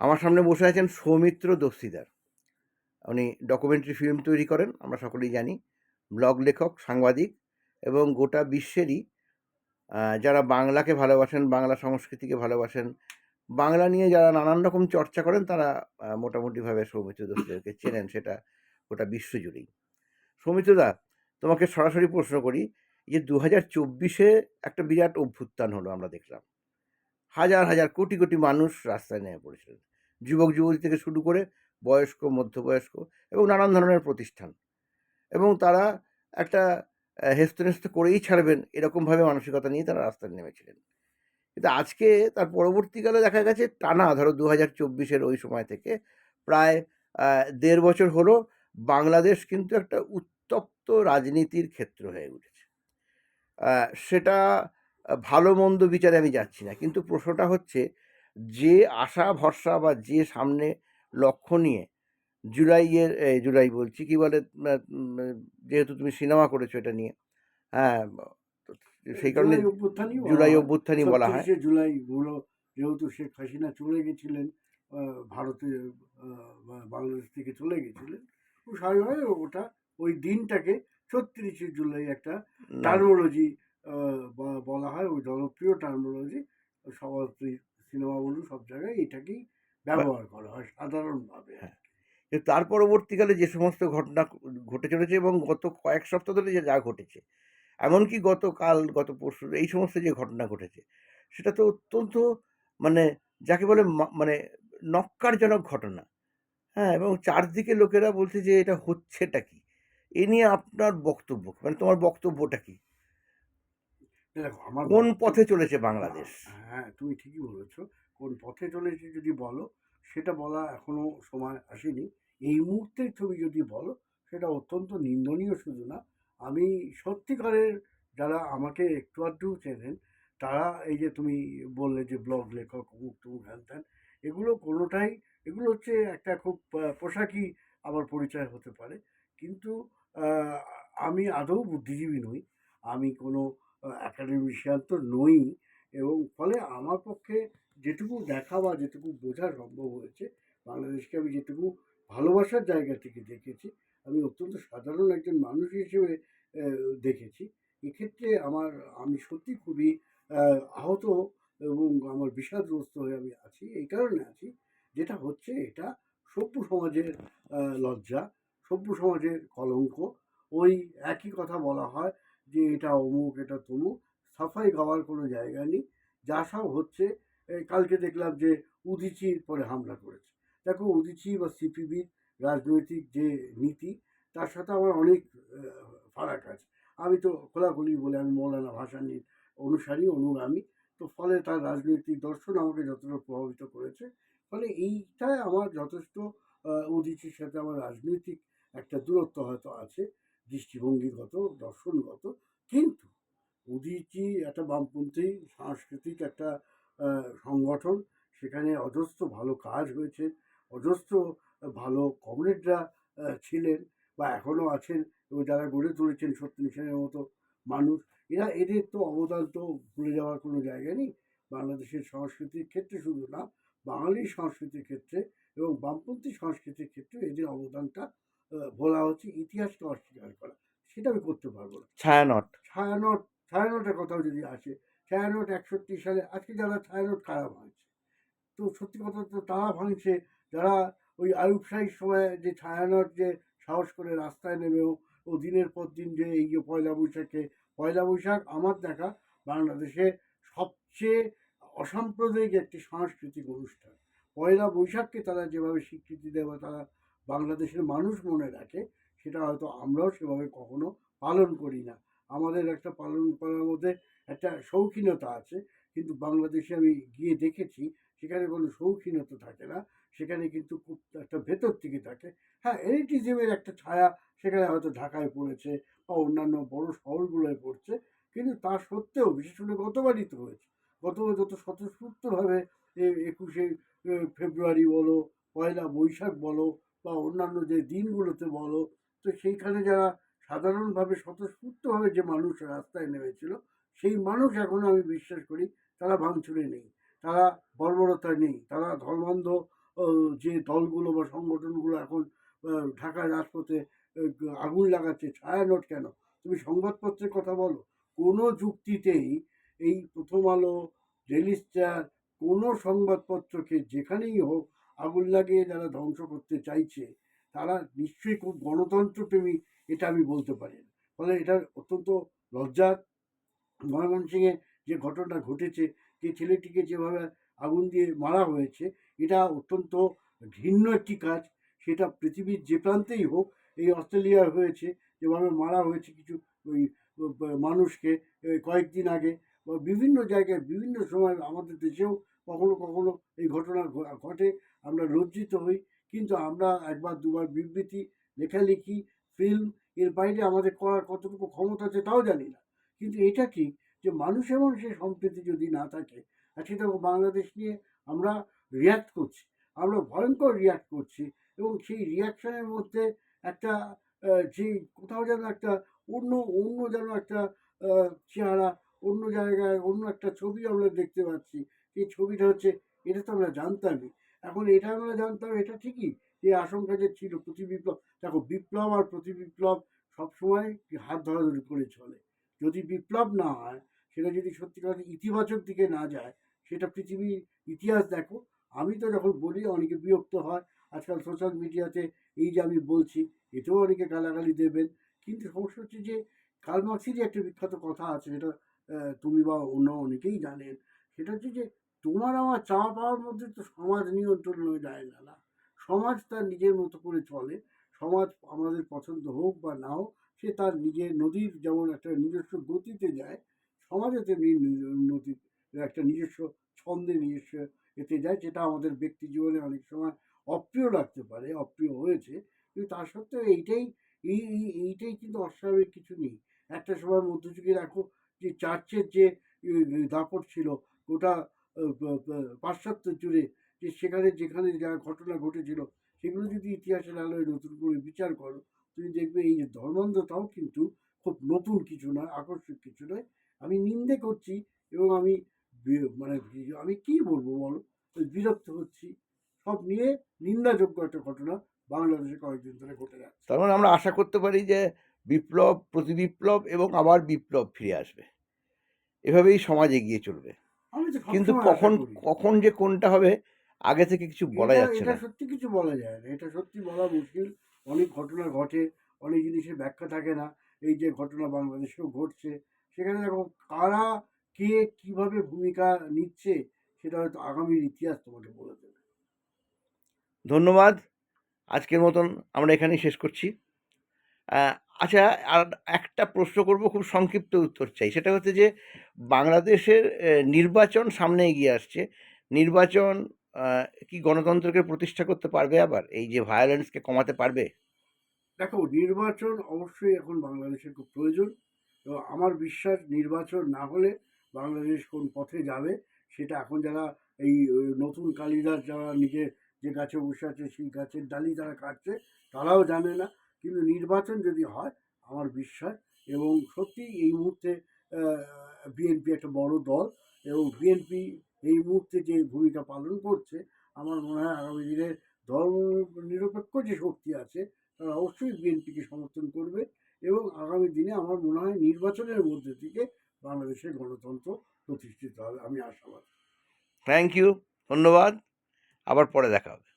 আমার সামনে বসে আছেন সৌমিত্র দস্তিদার। উনি ডকুমেন্টারি ফিল্ম তৈরি করেন, আমরা সকলেই জানি। ব্লগ লেখক, সাংবাদিক এবং গোটা বিশ্বেরই যারা বাংলাকে ভালোবাসেন, বাংলা সংস্কৃতিকে ভালোবাসেন, বাংলা নিয়ে যারা নানান রকম চর্চা করেন, তারা মোটামুটিভাবে সৌমিত্র দস্তিদারকে চেনেন, সেটা গোটা বিশ্ব জুড়েই। সৌমিত্রদা তোমাকে সরাসরি প্রশ্ন করি যে দু হাজার চব্বিশে একটা বিরাট অভ্যুত্থান হলো, আমরা দেখলাম। হাজার হাজার কোটি কোটি মানুষ রাস্তায় নেমে পড়েছিলেন। যুবক যুবতী থেকে শুরু করে বয়স্ক, মধ্যবয়স্ক এবং নানান ধরনের প্রতিষ্ঠান। এবং তারা একটা হেস্তনেস্ত করেই ছাড়বেন এরকমভাবে মানসিকতা নিয়ে তারা রাস্তায় নেমেছিলেন। কিন্তু আজকে তার পরবর্তীকালে দেখা গেছে টানা, ধরো দু হাজার চব্বিশের ওই সময় থেকে প্রায় দেড় বছর হলো বাংলাদেশ কিন্তু একটা উত্তপ্ত রাজনীতির ক্ষেত্র হয়ে উঠেছে। সেটা ভালো মন্দ বিচারে আমি যাচ্ছি না। কিন্তু প্রশ্নটা হচ্ছে যে আশা ভরসা বা যে সামনে লক্ষ্য নিয়ে জুলাইয়ের জুলাই বলছি কি বলে যেহেতু তুমি সিনেমা করেছ এটা নিয়ে হ্যাঁ সেই কারণে জুলাই অভ্যুত্থানই বলা হয়। বলা 37শে জুলাই হলো যেহেতু শেখ হাসিনা চলে গেছিলেন ভারতে বাংলাদেশ থেকে চলে গেছিলেন স্বাভাবিকভাবে ওটা ওই দিনটাকে ছত্রিশে জুলাই একটা টার্মোলজি বলা হয় ওই জনপ্রিয় টার্মোলজি সবার সিনেমা বলুন সব জায়গায় এটাকেই ব্যবহার করা হয় সাধারণভাবে হ্যাঁ। তার পরবর্তীকালে যে সমস্ত ঘটনা ঘটে চলেছে এবং গত কয়েক সপ্তাহ ধরে যে যা ঘটেছে এমনকি গতকাল গত পরশু এই সমস্ত যে ঘটনা ঘটেছে সেটা তো অত্যন্ত মানে যাকে বলে মানে নক্কারজনক ঘটনা। হ্যাঁ এবং চারদিকে লোকেরা বলছে যে এটা হচ্ছেটা কি? এ নিয়ে আপনার বক্তব্য মানে তোমার বক্তব্যটা কি? আমার কোন পথে চলেছে বাংলাদেশ? হ্যাঁ তুমি ঠিকই বলেছ। কোন পথে চলেছে যদি বলো সেটা বলা এখনও সময় আসেনি। এই মুহূর্তের ছবি যদি বলো সেটা অত্যন্ত নিন্দনীয় শুধু না আমি সত্যিকারের যারা আমাকে একটু আধটু চেনেন তারা এই যে তুমি বললে যে ব্লগ লেখক অমুক তমুক হ্যান এগুলো কোনোটাই এগুলো হচ্ছে একটা খুব আহ, পোশাকি আমার পরিচয় হতে পারে। কিন্তু আমি আদৌ বুদ্ধিজীবী নই। আমি কোনো অ্যাকাডেমিশিয়ান তো নই এবং ফলে আমার পক্ষে যেটুকু দেখা বা যেটুকু বোঝা সম্ভব হয়েছে, বাংলাদেশকে আমি যেটুকু ভালোবাসার জায়গা থেকে দেখেছি, আমি অত্যন্ত সাধারণ একজন মানুষ হিসেবে দেখেছি। এক্ষেত্রে আমার, আমি সত্যি খুবই আহত এবং আমার বিষাদগ্রস্ত হয়ে আমি আছি, এই কারণে আছি। যেটা হচ্ছে এটা সভ্য সমাজের লজ্জা, সভ্য সমাজের কলঙ্ক। ওই একই কথা বলা হয় যে এটা অমুক, এটা তমুক, সাফাই গাওয়ার কোনো জায়গা নেই। যা সব হচ্ছে কালকে দেখলাম যে উদিচির পরে হামলা করেছে। দেখো উদিচি বা সিপিবির রাজনৈতিক যে নীতি, তার সাথে আমার অনেক ফারাক আছে। আমি তো খোলাখুলি বলে আমি মৌলানা ভাসানির অনুসারী, অনুগামী। তো ফলে তার রাজনৈতিক দর্শন আমাকে যতটা প্রভাবিত করেছে। ফলে এইটাই আমার যথেষ্ট উদিচির সাথে আমার রাজনৈতিক একটা দূরত্ব হয়তো আছে। দৃষ্টিভঙ্গিগত দর্শনগত কিন্তু উদিচি একটা বামপন্থী সাংস্কৃতিক একটা সংগঠন, সেখানে অজস্র ভালো কাজ হয়েছে, অজস্র ভালো কমরেডরা ছিলেন বা এখনও আছেন এবং যারা গড়ে তুলেছেন সত্যি সেনের মতো মানুষ। এরা, এদের তো অবদান তো ভুলে যাওয়ার কোনো জায়গা নেই। বাংলাদেশের সংস্কৃতির ক্ষেত্রে শুধু না, বাঙালির সংস্কৃতির ক্ষেত্রে এবং বামপন্থী সংস্কৃতির ক্ষেত্রে এদের অবদানটা বলা হচ্ছে ইতিহাসকে অস্বীকার করা। সেটা আমি করতে পারব না। ছায়ানট ছায়ানট ছায়ানটের কথাও যদি আসে ছায়ানট একষট্টি সালে আজকে যারা ছায়ানট কারা ভাঙছে তো সত্যি কথা তো তারা ভাঙছে যারা ওই আয়ুব শাহীর সময় যে ছায়ানট যে সাহস করে রাস্তায় নেমেও ও দিনের পর দিন যে এই যে পয়লা বৈশাখে পয়লা বৈশাখ আমার দেখা বাংলাদেশে সবচেয়ে অসাম্প্রদায়িক একটি সাংস্কৃতিক অনুষ্ঠান। পয়লা বৈশাখকে তারা যেভাবে স্বীকৃতি দেয় বা তারা বাংলাদেশের মানুষ মনে রাখে, সেটা হয়তো আমরাও সেভাবে কখনো পালন করি না। আমাদের একটা পালন করার মধ্যে একটা শৌখিনতা আছে, কিন্তু বাংলাদেশে আমি গিয়ে দেখেছি, সেখানে কোনো শৌখিনতা থাকে না, সেখানে কিন্তু খুব একটা ভেতর থেকে থাকে। হ্যাঁ এলিটিজমের একটা ছায়া সেখানে হয়তো ঢাকায় পড়েছে বা অন্যান্য বড় শহরগুলোয় পড়ছে, কিন্তু তা সত্ত্বেও, বিশেষ করে গতবারই তো হয়েছে। গতবার যত স্বতঃস্ফূর্তভাবে একুশে ফেব্রুয়ারি বলো, পয়লা বৈশাখ বলো বা অন্যান্য যে দিনগুলোতে বলো, তো সেইখানে যারা সাধারণভাবে স্বতঃস্ফূর্তভাবে যে মানুষ রাস্তায় নেমেছিল, সেই মানুষ এখনও আমি বিশ্বাস করি তারা ভাঙচুরে নেই। তারা বর্বরতায় নেই। তারা ধর্মান্ধ যে দলগুলো বা সংগঠনগুলো এখন ঢাকার রাজপথে আগুন লাগাচ্ছে, ছায়ানট কেন? তুমি সংবাদপত্রের কথা বলো। কোনো যুক্তিতেই এই প্রথম আলো ডেলি স্টার কোনো সংবাদপত্রকে যেখানেই হোক আগুন লাগিয়ে যারা ধ্বংস করতে চাইছে, তারা নিশ্চয়ই খুব গণতন্ত্রপ্রেমী, এটা আমি বলতে পারি। ফলে এটা অত্যন্ত লজ্জার। ময়মনসিংহে যে ঘটনা ঘটেছে, যে ছেলেটিকে যেভাবে আগুন দিয়ে মারা হয়েছে, এটা অত্যন্ত ঘৃণ্য একটি কাজ। সেটা পৃথিবীর যে প্রান্তেই হোক, এই অস্ট্রেলিয়ার হয়েছে, যেভাবে মারা হয়েছে কিছু ওই মানুষকে কয়েকদিন আগে বা বিভিন্ন জায়গায় বিভিন্ন সময় আমাদের দেশেও কখনো কখনো এই ঘটনা ঘটে। আমরা লজ্জিত হই। কিন্তু আমরা একবার দুবার বিবৃতি, লেখালেখি ফিল্ম এর বাইরে আমাদের করার কতটুকু ক্ষমতা আছে তাও জানি না। কিন্তু এটা কি যে মানুষের মানুষের সম্প্রীতি যদি না থাকে, আর সেটা বাংলাদেশ নিয়ে আমরা রিয়াক্ট করছি। আমরা ভয়ঙ্কর রিয়াক্ট করছি এবং সেই রিয়াকশনের মধ্যে একটা যে কোথাও যেন একটা অন্য অন্য যেন একটা চেহারা অন্য জায়গায় অন্য একটা ছবি আমরা দেখতে পাচ্ছি। এই ছবিটা হচ্ছে, এটা তো আমরা জানতামই। এখন এটা আমরা জানতাম, এটা ঠিকই যে আশঙ্কা যে ছিল প্রতি বিপ্লব, দেখো বিপ্লব আর প্রতি বিপ্লব সবসময় হাত ধরাধরি করে চলে। যদি বিপ্লব না হয়, সেটা যদি সত্যিকার ইতিবাচক দিকে না যায়, সেটা পৃথিবীর ইতিহাস দেখো। আমি তো যখন বলি, অনেকে বিরক্ত হয়। আজকাল সোশ্যাল মিডিয়াতে এই যে আমি বলছি, এতেও অনেকে গালাগালি দেবেন। কিন্তু সমস্যা হচ্ছে যে কার্ল মার্ক্সেরই একটা বিখ্যাত কথা আছে যেটা তুমি বা অন্য অনেকেই জানেন। সেটা হচ্ছে যে, তোমার আমার চাওয়া পাওয়ার মধ্যে তো সমাজ নিয়ন্ত্রণ হয়ে যায় না না। সমাজ তার নিজের মতো করে চলে। সমাজ আমাদের পছন্দ হোক বা না হোক, সে তার নিজের নদীর যেমন একটা নিজস্ব গতিতে যায়, সমাজে তেমনি নদীর একটা নিজস্ব ছন্দে নিজস্ব এতে যায়, যেটা আমাদের ব্যক্তি জীবনে অনেক সময় অপ্রিয় লাগতে পারে, অপ্রিয় হয়েছে। কিন্তু তা সত্ত্বেও এইটাই, এই, এই- এইটাই কিন্তু অস্বাভাবিক কিছু নেই। একটা সময় মধ্যযুগে দেখো যে চার্চের যে দাপট ছিল, গোটা পাশ্চাত্য জুড়ে যে সেখানে যেখানে যা ঘটনা ঘটেছিল, সেগুলো যদি ইতিহাসের আলোয় নতুন করে বিচার করো, তুমি দেখবে এই যে ধর্মান্ধতাও কিন্তু খুব নতুন কিছু নয় আকর্ষক কিছু নয়। আমি নিন্দে করছি এবং আমি মানে আমি কি বলব বলো? বিরক্ত হচ্ছি। সব নিয়ে নিন্দাযোগ্য একটা ঘটনা বাংলাদেশে কয়েকদিন ধরে ঘটে যাচ্ছে। তার মানে আমরা আশা করতে পারি যে বিপ্লব প্রতি বিপ্লব এবং আবার বিপ্লব ফিরে আসবে। এভাবেই সমাজ এগিয়ে চলবে। কিন্তু কখন কখন যে কোনটা হবে আগে থেকে কিছু বলা যাচ্ছে না। সত্যি কিছু বলা যায় না। এটা সত্যি বলা মুশকিল। অনেক ঘটনা ঘটে অনেক জিনিসের ব্যাখ্যা থাকে না। এই যে ঘটনা বাংলাদেশেও ঘটছে সেখানে দেখো কারা কে কীভাবে ভূমিকা নিচ্ছে সেটা হয়তো আগামীর ইতিহাস তোমাকে বলে দেবে। ধন্যবাদ। আজকের মতন আমরা এখানেই শেষ করছি। আচ্ছা আর একটা প্রশ্ন করব, খুব সংক্ষিপ্ত উত্তর চাই। সেটা হচ্ছে যে, বাংলাদেশের নির্বাচন সামনে এগিয়ে আসছে। নির্বাচন কি গণতন্ত্রকে প্রতিষ্ঠা করতে পারবে আবার? এই যে ভায়োলেন্সকে কমাতে পারবে? দেখো, নির্বাচন অবশ্যই এখন বাংলাদেশের খুব প্রয়োজন। এবং আমার বিশ্বাস, নির্বাচন না হলে বাংলাদেশ কোন পথে যাবে, সেটা এখন যারা এই নতুন কালিদাস, যারা নিজে যে গাছে বসে আছে, সেই গাছের ডালি যারা কাটছে, তারাও জানে না। কিন্তু নির্বাচন যদি হয়, আমার বিশ্বাস, এবং সত্যি এই মুহূর্তে বিএনপি একটা বড় দল, এবং বিএনপি এই মুহূর্তে যে ভূমিকা পালন করছে, আমার মনে হয় আগামী দিনে ধর্ম নিরপেক্ষ যে শক্তি আছে, তারা অবশ্যই বিএনপিকে সমর্থন করবে, এবং আগামী দিনে আমার মনে হয় নির্বাচনের মধ্যে থেকে বাংলাদেশের গণতন্ত্র প্রতিষ্ঠিত হবে, আমি আশাবাদী। থ্যাংক ইউ ধন্যবাদ, আবার পরে দেখা হবে।